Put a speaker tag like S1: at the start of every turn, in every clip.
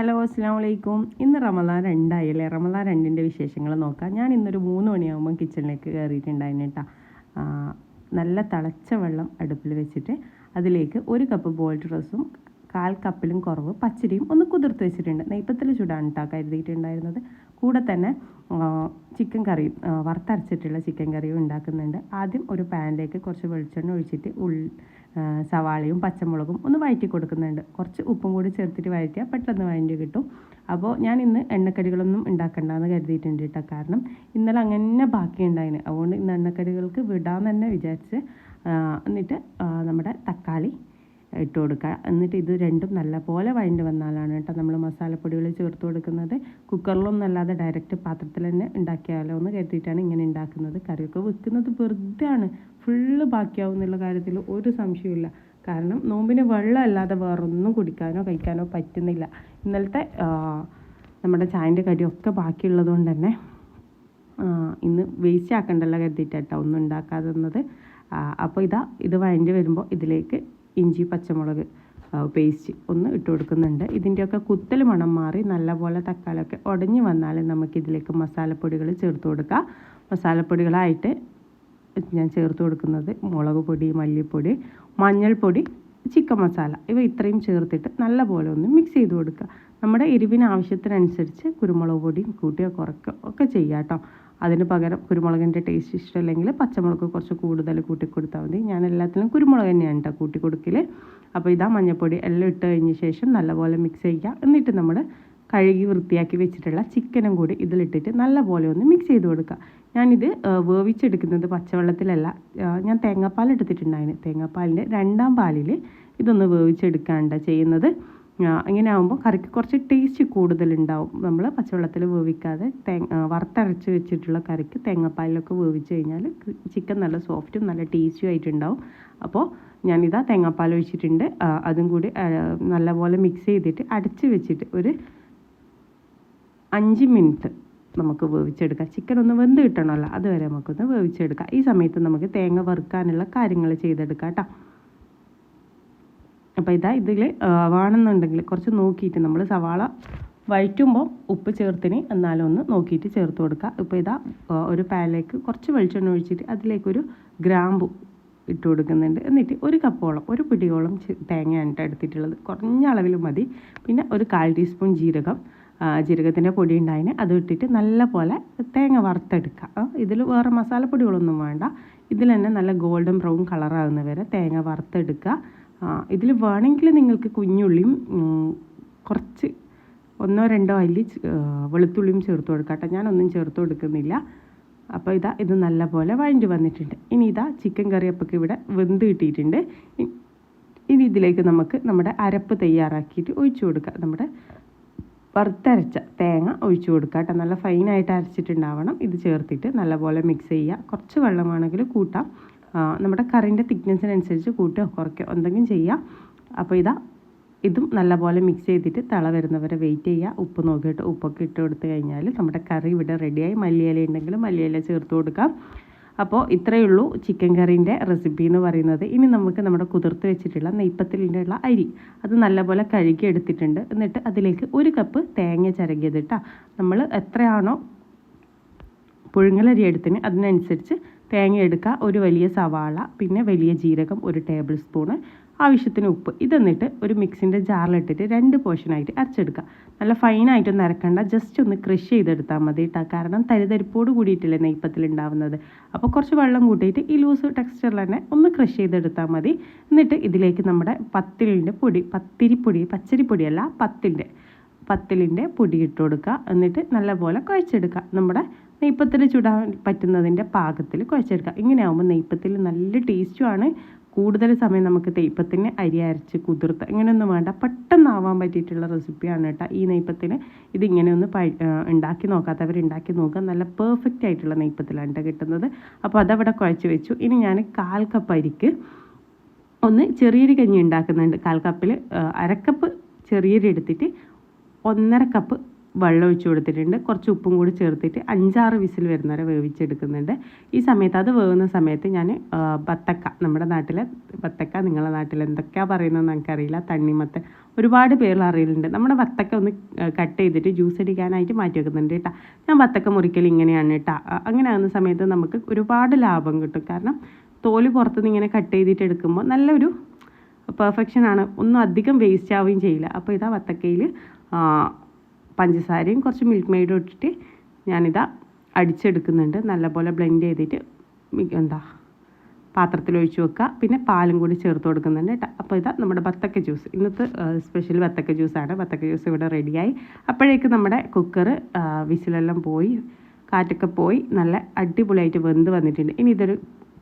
S1: Hello അസ്സാം വലൈക്കും ഇന്ന് റമദാൻ രണ്ടായില്ലേ? റമദാൻ രണ്ടിന്റെ വിശേഷങ്ങൾ നോക്കാം. ഞാൻ ഇന്നൊരു മൂന്ന് മണിയാകുമ്പോൾ കിച്ചണിലേക്ക് കയറിയിട്ടുണ്ടായിരുന്നു കേട്ടോ. നല്ല തിളച്ച വെള്ളം അടുപ്പിൽ വെച്ചിട്ട് അതിലേക്ക് ഒരു കപ്പ് ബോയിൽഡ് റൈസും കാൽ കപ്പിലും കുറവ് പച്ചരിയും ഒന്ന് കുതിർത്ത് വെച്ചിട്ടുണ്ട്. നെയ്പ്പത്തിൽ ചൂടാണ് കേട്ടോ കരുതിയിട്ടുണ്ടായിരുന്നത്. കൂടെ തന്നെ ചിക്കൻ കറിയും വറുത്തരച്ചിട്ടുള്ള ചിക്കൻ കറിയും ഉണ്ടാക്കുന്നുണ്ട്. ആദ്യം ഒരു പാനിലേക്ക് കുറച്ച് വെളിച്ചെണ്ണ ഒഴിച്ചിട്ട് ഉള്ളി സവാളയും പച്ചമുളകും ഒന്ന് വഴറ്റി കൊടുക്കുന്നുണ്ട്. കുറച്ച് ഉപ്പും കൂടി ചേർത്തിട്ട് വഴറ്റിയാൽ പെട്ടെന്ന് വഴറ്റി കിട്ടും. അപ്പോൾ ഞാൻ ഇന്ന് എണ്ണക്കടികളൊന്നും ഉണ്ടാക്കണ്ടെന്ന് കരുതിയിട്ടുണ്ട് കേട്ടോ കാരണം ഇന്നലെ അങ്ങനെ ബാക്കി ഉണ്ടായിന് അതുകൊണ്ട് ഇന്ന് എണ്ണക്കടികൾക്ക് വിടാമെന്ന് തന്നെ വിചാരിച്ച് എന്നിട്ട് നമ്മുടെ തക്കാളി ഇട്ട് കൊടുക്കുക. എന്നിട്ട് ഇത് രണ്ടും നല്ലപോലെ വഴണ്ട് വന്നാലാണ് കേട്ടോ നമ്മൾ മസാലപ്പൊടികൾ ചേർത്ത് കൊടുക്കുന്നത്. കുക്കറിലൊന്നും അല്ലാതെ ഡയറക്റ്റ് പാത്രത്തിൽ തന്നെ ഉണ്ടാക്കിയാലോ എന്ന് കരുതിയിട്ടാണ് ഇങ്ങനെ ഉണ്ടാക്കുന്നത്. കറിയൊക്കെ വെക്കുന്നത് വെറുതെ ആണ് ഫുള്ള് ബാക്കിയാവും എന്നുള്ള കാര്യത്തിൽ ഒരു സംശയമില്ല കാരണം നോമ്പിന് വെള്ളം അല്ലാതെ വേറൊന്നും കുടിക്കാനോ കഴിക്കാനോ പറ്റുന്നില്ല. ഇന്നലത്തെ നമ്മുടെ ചായന്റെ കടിയൊക്കെ ബാക്കിയുള്ളത് കൊണ്ട് തന്നെ ഇന്ന് വേസ്റ്റ് ആക്കണ്ടല്ലോ കരുതിയിട്ടാട്ടോ ഒന്നും ഉണ്ടാക്കാതെ അപ്പോൾ ഇതാ ഇത് വഴണ്ടി വരുമ്പോൾ ഇതിലേക്ക് ഇഞ്ചി പച്ചമുളക് പേസ്റ്റ് ഒന്ന് ഇട്ട് കൊടുക്കുന്നുണ്ട്. ഇതിന്റെയൊക്കെ കുത്തൽ മണം മാറി നല്ലപോലെ തക്കാളിയൊക്കെ ഉടഞ്ഞു വന്നാൽ നമുക്കിതിലേക്ക് മസാലപ്പൊടികൾ ചേർത്ത് കൊടുക്കാം. മസാലപ്പൊടികളായിട്ട് ഞാൻ ചേർത്ത് കൊടുക്കുന്നത് മുളക് പൊടി മല്ലിപ്പൊടി മഞ്ഞൾപ്പൊടി ചിക്കൻ മസാല. ഇവ ഇത്രയും ചേർത്തിട്ട് നല്ലപോലെ ഒന്ന് മിക്സ് ചെയ്ത് കൊടുക്കുക. നമ്മുടെ എരിവിന് ആവശ്യത്തിനനുസരിച്ച് കുരുമുളക് പൊടിയും കൂട്ടിയോ കുറയ്ക്കോ ഒക്കെ ചെയ്യാം കേട്ടോ. അതിന് പകരം കുരുമുളകിന്റെ ടേസ്റ്റ് ഇഷ്ടമല്ലെങ്കിൽ പച്ചമുളക് കുറച്ച് കൂടുതൽ കൂട്ടി കൊടുത്താൽ മതി. ഞാൻ എല്ലാത്തിലും കുരുമുളക് തന്നെയാണ് കേട്ടോ കൂട്ടി കൊടുക്കൽ അപ്പോൾ ഇതാ മഞ്ഞൾപ്പൊടി എല്ലാം ഇട്ട് കഴിഞ്ഞ ശേഷം നല്ലപോലെ മിക്സ് ചെയ്യുക. എന്നിട്ട് നമ്മൾ കഴുകി വൃത്തിയാക്കി വെച്ചിട്ടുള്ള ചിക്കനും കൂടി ഇതിലിട്ടിട്ട് നല്ലപോലെ ഒന്ന് മിക്സ് ചെയ്ത് കൊടുക്കുക. ഞാനിത് വേവിച്ചെടുക്കുന്നത് പച്ചവെള്ളത്തിലല്ല. ഞാൻ തേങ്ങാപ്പാൽ എടുത്തിട്ടുണ്ടായിരുന്നു. തേങ്ങാപ്പാലിന്റെ രണ്ടാം പാലിൽ ഇതൊന്ന് വേവിച്ചെടുക്കാണ്ട് ചെയ്യുന്നത്. ഇങ്ങനെ ആകുമ്പോൾ കറിക്ക് കുറച്ച് ടേസ്റ്റ് കൂടുതലുണ്ടാവും. നമ്മൾ പച്ചവെള്ളത്തിൽ വേവിക്കാതെ തേങ്ങ വറുത്തരച്ച് വെച്ചിട്ടുള്ള കറിക്ക് തേങ്ങാപ്പാലിലൊക്കെ വേവിച്ച് കഴിഞ്ഞാൽ ചിക്കൻ നല്ല സോഫ്റ്റും നല്ല ടേസ്റ്റും ആയിട്ടുണ്ടാവും. അപ്പോൾ ഞാനിതാ തേങ്ങാപ്പാൽ ഒഴിച്ചിട്ടുണ്ട്. അതും കൂടി നല്ലപോലെ മിക്സ് ചെയ്തിട്ട് അടച്ച് വെച്ചിട്ട് ഒരു അഞ്ച് മിനിറ്റ് നമുക്ക് വേവിച്ചെടുക്കാം. ചിക്കൻ ഒന്ന് വെന്ത് കിട്ടണമല്ലോ അതുവരെ നമുക്കൊന്ന് വേവിച്ചെടുക്കാം. ഈ സമയത്ത് നമുക്ക് തേങ്ങ വറുക്കാനുള്ള കാര്യങ്ങൾ ചെയ്തെടുക്കാം കേട്ടോ. അപ്പോൾ ഇതാ ഇതിൽ വേണമെന്നുണ്ടെങ്കിൽ കുറച്ച് നോക്കിയിട്ട് നമ്മൾ സവാള വഴറ്റുമ്പോൾ ഉപ്പ് ചേർത്തിന് എന്നാലും ഒന്ന് നോക്കിയിട്ട് ചേർത്ത് കൊടുക്കുക. ഇപ്പോൾ ഇതാ ഒരു പാനിലേക്ക് കുറച്ച് വെളിച്ചെണ്ണ ഒഴിച്ചിട്ട് അതിലേക്കൊരു ഗ്രാമ്പു ഇട്ട് കൊടുക്കുന്നുണ്ട്. എന്നിട്ട് ഒരു കപ്പോളം ഒരു പിടിയോളം തേങ്ങയാണ് എടുത്തിട്ടുള്ളത്. കുറഞ്ഞ അളവിൽ മതി. പിന്നെ ഒരു കാൽ ടീസ്പൂൺ ജീരകം ജീരകത്തിന്റെ പൊടി ഉണ്ടായിന്. അത് ഇട്ടിട്ട് നല്ല പോലെ തേങ്ങ വറുത്തെടുക്കുക. ഇതിൽ വേറെ മസാലപ്പൊടികളൊന്നും വേണ്ട. ഇതിൽ തന്നെ നല്ല ഗോൾഡൻ ബ്രൗൺ കളറാകുന്ന വരെ തേങ്ങ വറുത്തെടുക്കുക. ഇതിൽ വേണമെങ്കിൽ നിങ്ങൾക്ക് കുഞ്ഞുള്ളിയും കുറച്ച് ഒന്നോ രണ്ടോ അല്ലി വെളുത്തുള്ളിയും ചേർത്ത് കൊടുക്കാം കേട്ടോ. ഞാനൊന്നും ചേർത്ത് കൊടുക്കുന്നില്ല. അപ്പോൾ ഇതാ ഇത് നല്ലപോലെ വഴണ്ടി വന്നിട്ടുണ്ട്. ഇനി ഇതാ ചിക്കൻ കറി അപ്പൊക്കെ ഇവിടെ വെന്ത് കിട്ടിയിട്ടുണ്ട്. ഇനി ഇതിലേക്ക് നമുക്ക് നമ്മുടെ അരപ്പ് തയ്യാറാക്കിയിട്ട് ഒഴിച്ചു കൊടുക്കാം. നമ്മുടെ വറുത്തരച്ച തേങ്ങ ഒഴിച്ചു കൊടുക്കുക കേട്ടോ. നല്ല ഫൈനായിട്ട് അരച്ചിട്ടുണ്ടാവണം. ഇത് ചേർത്തിട്ട് നല്ലപോലെ മിക്സ് ചെയ്യുക കുറച്ച് വെള്ളമാണെങ്കിൽ കൂട്ടാം. നമ്മുടെ കറിന്റെ തിക്നെസ്സിനനുസരിച്ച് കൂട്ടുകയോ കുറയ്ക്കോ എന്തെങ്കിലും ചെയ്യാം അപ്പോൾ ഇതാ ഇതും നല്ലപോലെ മിക്സ് ചെയ്തിട്ട് തള വരുന്നവരെ വെയിറ്റ് ചെയ്യുക. ഉപ്പ് നോക്കിയിട്ട് ഉപ്പൊക്കെ ഇട്ട് കൊടുത്തു കഴിഞ്ഞാൽ നമ്മുടെ കറി ഇവിടെ റെഡിയായി മല്ലിയില ഉണ്ടെങ്കിൽ മല്ലിയില ചേർത്ത് കൊടുക്കാം. അപ്പോൾ ഇത്രയേ ഉള്ളൂ ചിക്കൻ കറീന്റെ റെസിപ്പി എന്ന് പറയുന്നത്. ഇനി നമുക്ക് നമ്മുടെ കുതിർത്ത് വെച്ചിട്ടുള്ള നെയ്പ്പത്തിലിന്റെ ഉള്ള അരി അത് നല്ലപോലെ കഴുകി എടുത്തിട്ടുണ്ട്. എന്നിട്ട് അതിലേക്ക് ഒരു കപ്പ് തേങ്ങ ചിരകിയത് നമ്മൾ എത്രയാണോ പുഴുങ്ങലരി എടുത്തിന് അതിനനുസരിച്ച് തേങ്ങ എടുക്കുക ഒരു വലിയ സവാള പിന്നെ വലിയ ജീരകം ഒരു ടേബിൾ സ്പൂണ് ആവശ്യത്തിന് ഉപ്പ്. ഇതെന്നിട്ട് ഒരു മിക്സിന്റെ ജാറിലിട്ടിട്ട് രണ്ട് പോർഷനായിട്ട് അരച്ചെടുക്കുക. നല്ല ഫൈനായിട്ടൊന്നും അരക്കണ്ട. ജസ്റ്റ് ഒന്ന് ക്രഷ് ചെയ്തെടുത്താൽ മതി കേട്ടോ കാരണം തരിതരിപ്പോട് കൂടിയിട്ടില്ലേ നെയ്പ്പത്തിൽ ഉണ്ടാവുന്നത് അപ്പോൾ കുറച്ച് വെള്ളം കൂട്ടിയിട്ട് ഈ ലൂസ് ടെക്സ്ചറിൽ തന്നെ ഒന്ന് ക്രഷ് ചെയ്തെടുത്താൽ മതി. എന്നിട്ട് ഇതിലേക്ക് നമ്മുടെ പത്തിലിന്റെ പൊടി പത്തിരിപ്പൊടി പച്ചരിപ്പൊടിയല്ല പത്തിന്റെ പത്തിലിന്റെ പൊടി ഇട്ട് കൊടുക്കുക. എന്നിട്ട് നല്ലപോലെ കുഴച്ചെടുക്കുക. നമ്മുടെ നെയ്പ്പത്തിൽ ചുടാൻ പറ്റുന്നതിന്റെ പാകത്തിൽ കുഴച്ചെടുക്കുക ഇങ്ങനെ ആകുമ്പോൾ നെയ്പ്പത്തിൽ നല്ല ടേസ്റ്റുമാണ് കൂടുതൽ സമയം നമുക്ക് നെയ്പ്പത്തിന് അരി അരച്ച് കുതിർത്ത് ഇങ്ങനെയൊന്നും വേണ്ട. പെട്ടെന്നാവാൻ പറ്റിയിട്ടുള്ള റെസിപ്പിയാണ് കേട്ടോ ഈ നെയ്പ്പത്തിന്. ഇതിങ്ങനെ ഒന്ന് ഉണ്ടാക്കി നോക്കാത്തവർ ഉണ്ടാക്കി നോക്കുക. നല്ല പെർഫെക്റ്റ് ആയിട്ടുള്ള നെയ്പ്പത്തിലാണ് കേട്ടോ കിട്ടുന്നത്. അപ്പോൾ അതവിടെ കുഴച്ച് വെച്ചു. ഇനി ഞാൻ കാൽ കപ്പ് അരിക്ക് ഒന്ന് ചെറിയൊരു കഞ്ഞി ഉണ്ടാക്കുന്നുണ്ട്. കാൽ കപ്പിൽ അരക്കപ്പ് ചെറിയൊരു എടുത്തിട്ട് ഒന്നര കപ്പ് വെള്ളം ഒഴിച്ച് കൊടുത്തിട്ടുണ്ട്. കുറച്ച് ഉപ്പും കൂടി ചേർത്തിട്ട് അഞ്ചാറ് വിസിൽ വരുന്നവരെ വേവിച്ചെടുക്കുന്നുണ്ട്. ഈ സമയത്ത് അത് വേവുന്ന സമയത്ത് ഞാൻ ബത്തക്ക നമ്മുടെ നാട്ടിലെ ബത്തക്ക നിങ്ങളുടെ നാട്ടിൽ എന്തൊക്കെയാ പറയുന്നതെന്ന് നമുക്കറിയില്ല തണ്ണിമത്തൻ ഒരുപാട് പേര് അറിയലുണ്ട്. നമ്മുടെ വത്തക്ക ഒന്ന് കട്ട് ചെയ്തിട്ട് ജ്യൂസ് അടിക്കാനായിട്ട് മാറ്റി വെക്കുന്നുണ്ട് കേട്ടോ. ഞാൻ വത്തക്ക മുറിക്കൽ ഇങ്ങനെയാണ് കേട്ടോ. അങ്ങനെ ആകുന്ന സമയത്ത് നമുക്ക് ഒരുപാട് ലാഭം കിട്ടും. കാരണം തോൽ പുറത്തുനിന്ന് ഇങ്ങനെ കട്ട് ചെയ്തിട്ട് എടുക്കുമ്പോൾ നല്ലൊരു പെർഫെക്ഷൻ ആണ്. ഒന്നും അധികം വേസ്റ്റ് ആവുകയും ചെയ്യില്ല. അപ്പോൾ ഇതാ വത്തക്കയിൽ പഞ്ചസാരയും കുറച്ച് മിൽക്ക് മെയ്ഡും ഇട്ടിട്ട് ഞാനിതാ അടിച്ചെടുക്കുന്നുണ്ട്. നല്ലപോലെ ബ്ലെൻഡ് ചെയ്തിട്ട് എന്താ പാത്രത്തിൽ ഒഴിച്ച് വെക്കുക. പിന്നെ പാലും കൂടി ചേർത്ത് കൊടുക്കുന്നുണ്ട് കേട്ടോ. അപ്പോൾ ഇതാ നമ്മുടെ ബത്തക്ക ജ്യൂസ് ഇന്നത്തെ സ്പെഷ്യൽ ബത്തക്ക ജ്യൂസാണ് ബത്തക്ക ജ്യൂസ് ഇവിടെ റെഡിയായി അപ്പോഴേക്ക് നമ്മുടെ കുക്കർ വിസിലെല്ലാം പോയി. കാറ്റൊക്കെ പോയി. നല്ല അടിപൊളിയായിട്ട് വെന്ത് വന്നിട്ടുണ്ട്. ഇനി ഇതൊരു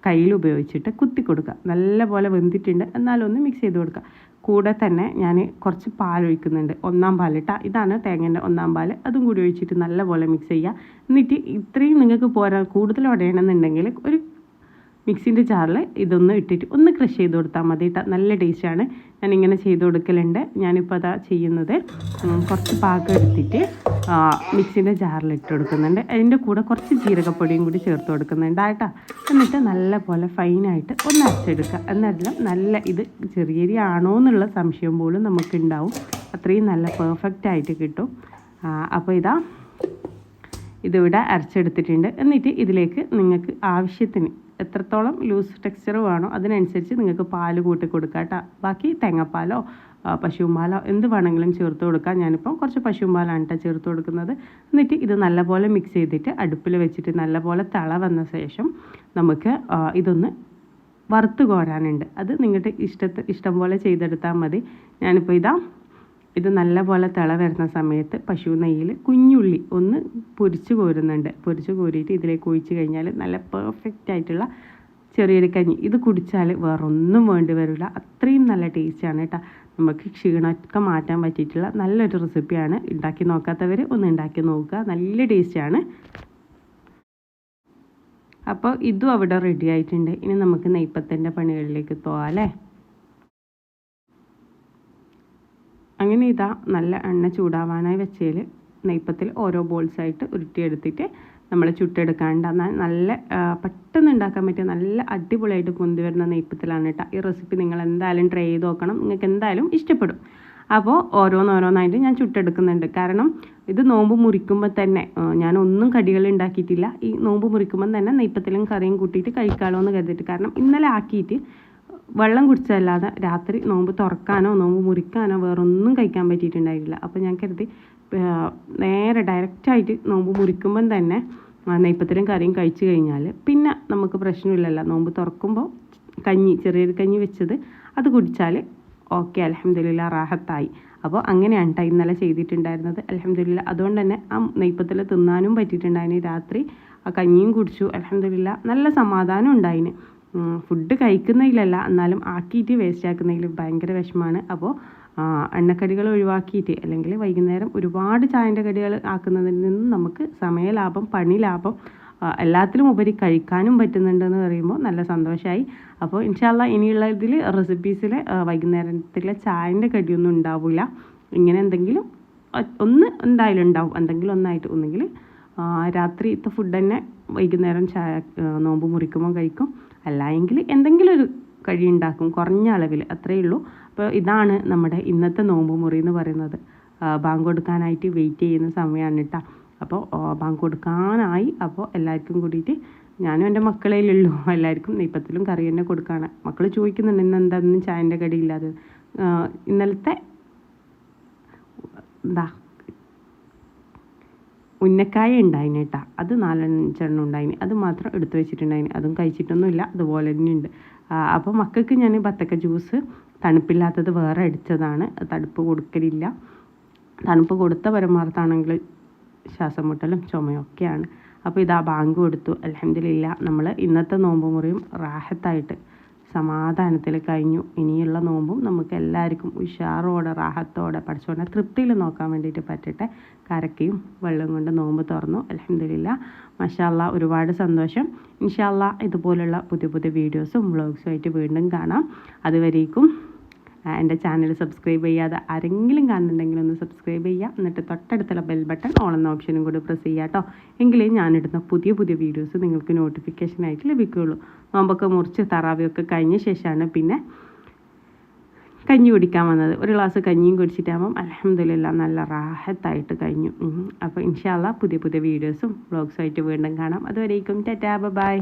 S1: കയ്യിൽ ഉപയോഗിച്ചിട്ട് കുത്തി കൊടുക്കുക. നല്ലപോലെ വെന്തിട്ടുണ്ട്. എന്നാലൊന്ന് മിക്സ് ചെയ്ത് കൊടുക്കുക. കൂടെ തന്നെ ഞാൻ കുറച്ച് പാൽ ഒഴിക്കുന്നുണ്ട്. ഒന്നാം പാൽ ഇട്ടാ ഇതാണ് തേങ്ങേന്റെ ഒന്നാം പാൽ അതും കൂടി ഒഴിച്ചിട്ട് നല്ലപോലെ മിക്സ് ചെയ്യുക. എന്നിട്ട് ഇത്രയും നിങ്ങൾക്ക് പോരാ കൂടുതൽ ഉടയണമെന്നുണ്ടെങ്കിൽ ഒരു മിക്സിന്റെ ജാറിൽ ഇതൊന്ന് ഇട്ടിട്ട് ഒന്ന് ക്രഷ് ചെയ്ത് കൊടുത്താൽ മതി കേട്ടോ നല്ല ടേസ്റ്റാണ് ഞാനിങ്ങനെ ചെയ്ത് കൊടുക്കലുണ്ട്. ഞാനിപ്പോൾ അതാ ചെയ്യുന്നത്. കുറച്ച് പാകം എടുത്തിട്ട് മിക്സിന്റെ ജാറിൽ ഇട്ട് കൊടുക്കുന്നുണ്ട് അതിന്റെ കൂടെ കുറച്ച് ജീരകപ്പൊടിയും കൂടി ചേർത്ത് കൊടുക്കുന്നുണ്ട് കേട്ടോ. എന്നിട്ട് നല്ല പോലെ ഫൈനായിട്ട് ഒന്ന് അരച്ചെടുക്കുക. എന്നെല്ലാം നല്ല ഇത് ചെറിയ ആണോ എന്നുള്ള സംശയം പോലും നമുക്കുണ്ടാവും. അത്രയും നല്ല പെർഫെക്റ്റ് ആയിട്ട് കിട്ടും. അപ്പോൾ ഇതാ ഇതിവിടെ അരച്ചെടുത്തിട്ടുണ്ട്. എന്നിട്ട് ഇതിലേക്ക് നിങ്ങൾക്ക് ആവശ്യത്തിന് എത്രത്തോളം ലൂസ് ടെക്സ്ചർ വേണോ അതിനനുസരിച്ച് നിങ്ങൾക്ക് പാൽ കൂട്ടി കൊടുക്കാം കേട്ടോ. ബാക്കി തേങ്ങാപ്പാലോ പശുപാലോ എന്ത് വേണമെങ്കിലും ചേർത്ത് കൊടുക്കാം. ഞാനിപ്പം കുറച്ച് പശുമാലാണ് കേട്ടോ ചേർത്ത് കൊടുക്കുന്നത്. എന്നിട്ട് ഇത് നല്ലപോലെ മിക്സ് ചെയ്തിട്ട് അടുപ്പിൽ വെച്ചിട്ട് നല്ലപോലെ തള വന്ന ശേഷം നമുക്ക് ഇതൊന്ന് വറുത്ത് കോരാനുണ്ട്. അത് നിങ്ങളുടെ ഇഷ്ടത്തെ ഇഷ്ടം പോലെ ചെയ്തെടുത്താൽ മതി. ഞാനിപ്പോൾ ഇതാ ഇത് നല്ലപോലെ തിള വരുന്ന സമയത്ത് പശു നെയ്യിൽ കുഞ്ഞുള്ളി ഒന്ന് പൊരിച്ച് കോരുന്നുണ്ട്. പൊരിച്ച് കോരിയിട്ട് ഇതിലേക്ക് ഒഴിച്ച് കഴിഞ്ഞാൽ നല്ല പെർഫെക്റ്റ് ആയിട്ടുള്ള ചെറിയൊരു കഞ്ഞി. ഇത് കുടിച്ചാൽ വേറൊന്നും വേണ്ടി വരില്ല അത്രയും നല്ല ടേസ്റ്റാണ് കേട്ടോ നമുക്ക് ക്ഷീണമൊക്കെ മാറ്റാൻ പറ്റിയിട്ടുള്ള നല്ലൊരു റെസിപ്പിയാണ്. ഉണ്ടാക്കി നോക്കാത്തവർ ഒന്ന് ഉണ്ടാക്കി നോക്കുക. നല്ല ടേസ്റ്റാണ് അപ്പോൾ ഇതും അവിടെ റെഡി ആയിട്ടുണ്ട്. ഇനി നമുക്ക് നെയ്പ്പത്തിന്റെ പണികളിലേക്ക് പോകാം അല്ലേ? അങ്ങനെ ഇതാ നല്ല എണ്ണ ചൂടാവാനായി വെച്ചതിൽ നെയ്പ്പത്തിൽ ഓരോ ബോൾസായിട്ട് ഉരുട്ടിയെടുത്തിട്ട് നമ്മൾ ചുട്ടെടുക്കാണ്ട് നല്ല പെട്ടെന്ന് ഉണ്ടാക്കാൻ പറ്റിയ നല്ല അടിപൊളിയായിട്ട് പൊന്തി വരുന്ന നെയ്പ്പത്തിലാണ് കേട്ടോ ഈ റെസിപ്പി നിങ്ങൾ എന്തായാലും ട്രൈ ചെയ്ത് നോക്കണം. നിങ്ങൾക്ക് എന്തായാലും ഇഷ്ടപ്പെടും. അപ്പോൾ ഓരോന്നോരോന്നായിട്ട് ഞാൻ ചുട്ടെടുക്കുന്നുണ്ട്. കാരണം ഇത് നോമ്പ് മുറിക്കുമ്പോൾ തന്നെ ഞാൻ ഒന്നും കടികൾ ഉണ്ടാക്കിയിട്ടില്ല ഈ നോമ്പ് മുറിക്കുമ്പോൾ തന്നെ നെയ്പ്പത്തിലും കറിയും കൂട്ടിയിട്ട് കഴിക്കാമല്ലോ എന്ന് കരുതിയിട്ട് കാരണം ഇന്നലെ ആക്കിയിട്ട് വെള്ളം കുടിച്ചതല്ലാതെ രാത്രി നോമ്പ് തുറക്കാനോ നോമ്പ് മുറിക്കാനോ വേറൊന്നും കഴിക്കാൻ പറ്റിയിട്ടുണ്ടായിരുന്നില്ല. അപ്പോൾ ഞാൻ കരുതി നേരെ ഡയറക്റ്റായിട്ട് നോമ്പ് മുറിക്കുമ്പം തന്നെ നെയ്പ്പത്തിലും കറിയും കഴിച്ചു കഴിഞ്ഞാൽ പിന്നെ നമുക്ക് പ്രശ്നമില്ലല്ലോ. നോമ്പ് തുറക്കുമ്പോൾ കഞ്ഞി ചെറിയൊരു കഞ്ഞി വെച്ചത് അത് കുടിച്ചാൽ ഓക്കെ അലഹമ്മദില്ല റാഹത്തായി. അപ്പോൾ അങ്ങനെയാണ് കേട്ടോ ഇന്നലെ ചെയ്തിട്ടുണ്ടായിരുന്നത്. അലഹമ്മദില്ല അതുകൊണ്ട് തന്നെ ആ നെയ്പ്പത്തിൽ തിന്നാനും പറ്റിയിട്ടുണ്ടായിന്. രാത്രി ആ കഞ്ഞിയും കുടിച്ചു അലഹമ്മദില്ല നല്ല സമാധാനം ഉണ്ടായിന്. ഫുഡ് കഴിക്കുന്നതിലല്ല എന്നാലും ആക്കിയിട്ട് വേസ്റ്റ് ആക്കുന്നതിൽ ഭയങ്കര വിഷമമാണ് അപ്പോൾ എണ്ണക്കടികൾ ഒഴിവാക്കിയിട്ട് അല്ലെങ്കിൽ വൈകുന്നേരം ഒരുപാട് ചായന്റെ കടികൾ ആക്കുന്നതിൽ നിന്നും നമുക്ക് സമയലാഭം പണി ലാഭം എല്ലാത്തിലും ഉപരി കഴിക്കാനും പറ്റുന്നുണ്ടെന്ന് പറയുമ്പോൾ നല്ല സന്തോഷമായി അപ്പോൾ ഇൻഷാല്ല ഇനിയുള്ള ഇതിൽ റെസിപ്പീസിൽ വൈകുന്നേരത്തിലെ ചായന്റെ കടിയൊന്നും ഉണ്ടാവില്ല ഇങ്ങനെ എന്തെങ്കിലും ഒന്ന് എന്തായാലും ഉണ്ടാവും. എന്തെങ്കിലും ഒന്നായിട്ട് ഒന്നെങ്കിൽ രാത്രിത്തെ ഫുഡ് തന്നെ വൈകുന്നേരം ചായ നോമ്പ് മുറിക്കുമ്പോൾ കഴിക്കും. അല്ല എങ്കിൽ എന്തെങ്കിലും ഒരു കഴി ഉണ്ടാക്കും. കുറഞ്ഞ അളവിൽ. അത്രയേ ഉള്ളൂ. അപ്പോൾ ഇതാണ് നമ്മുടെ ഇന്നത്തെ നോമ്പ് മുറി എന്ന് പറയുന്നത്. ബാങ്ക് കൊടുക്കാനായിട്ട് വെയിറ്റ് ചെയ്യുന്ന സമയമാണ് കേട്ടോ അപ്പോൾ ബാങ്ക് കൊടുക്കാനായി അപ്പോൾ എല്ലാവർക്കും കൂടിയിട്ട് ഞാനും എന്റെ മക്കളേലുള്ളൂ എല്ലാവർക്കും നെയ്പ്പത്തിലും കറി തന്നെ കൊടുക്കുകയാണ് മക്കൾ ചോദിക്കുന്നുണ്ട് ഇന്ന് എന്താണെന്നും ചായന്റെ കടിയില്ലാതെ? ഇന്നലത്തെ എന്താ? ഉന്നക്കായ ഉണ്ടായിന് കേട്ടോ അത് നാലഞ്ചെണ്ണം ഉണ്ടായിന്. അത് മാത്രം എടുത്തു വെച്ചിട്ടുണ്ടായിന്. അതും കഴിച്ചിട്ടൊന്നുമില്ല. അതുപോലെ തന്നെയുണ്ട് അപ്പോൾ മക്കൾക്ക് ഞാൻ ബത്തക്ക ജ്യൂസ് തണുപ്പില്ലാത്തത് വേറെ അടിച്ചതാണ്. തണുപ്പ് കൊടുക്കലില്ല. തണുപ്പ് കൊടുത്ത പരമാർത്ഥാണെങ്കിൽ ശ്വാസം മുട്ടലും ചുമയും ഒക്കെയാണ്. അപ്പോൾ ഇതാ ബാങ്ക് കൊടുത്തു. അലഹമില്ല നമ്മൾ ഇന്നത്തെ നോമ്പ് മുറിയും റാഹത്തായിട്ട് സമാധാനത്തിൽ കഴിഞ്ഞു. ഇനിയുള്ള നോമ്പും നമുക്ക് എല്ലാവർക്കും ഉഷാറോടെ റാഹത്തോടെ പഠിച്ചോടെ തൃപ്തിയിൽ നോക്കാൻ വേണ്ടിയിട്ട് പറ്റട്ടെ. കരക്കയും വെള്ളം കൊണ്ട് നോമ്പ് തുറന്നു. അലഹമില്ല മഷാല്ല ഒരുപാട് സന്തോഷം. ഇൻഷാല്ല ഇതുപോലുള്ള പുതിയ പുതിയ വീഡിയോസും വ്ളോഗ്സും ആയിട്ട് വീണ്ടും കാണാം. അതുവരേക്കും എന്റെ ചാനൽ സബ്സ്ക്രൈബ് ചെയ്യാതെ ആരെങ്കിലും കാണുന്നുണ്ടെങ്കിൽ ഒന്ന് സബ്സ്ക്രൈബ് ചെയ്യുക. എന്നിട്ട് തൊട്ടടുത്തുള്ള ബെൽ ബട്ടൺ ഓൺ എന്ന ഓപ്ഷനും കൂടി പ്രസ് ചെയ്യുക കേട്ടോ എങ്കിലേ ഞാനിടുന്ന പുതിയ പുതിയ വീഡിയോസ് നിങ്ങൾക്ക് നോട്ടിഫിക്കേഷനായിട്ട് ലഭിക്കുകയുള്ളൂ. നോമ്പൊക്കെ മുറിച്ച് തറാവിയൊക്കെ കഴിഞ്ഞ ശേഷമാണ് പിന്നെ കഞ്ഞി കുടിക്കാൻ വന്നത്. ഒരു ഗ്ലാസ് കഞ്ഞിയും കുടിച്ചിട്ടാകുമ്പം അലഹമില്ല നല്ല റാഹത്തായിട്ട് കഴിഞ്ഞു. അപ്പോൾ ഇൻഷാല്ല പുതിയ പുതിയ വീഡിയോസും വ്ളോഗ്സും ആയിട്ട് വീണ്ടും കാണാം. അതുവരേക്കും ടാറ്റാ ബൈ.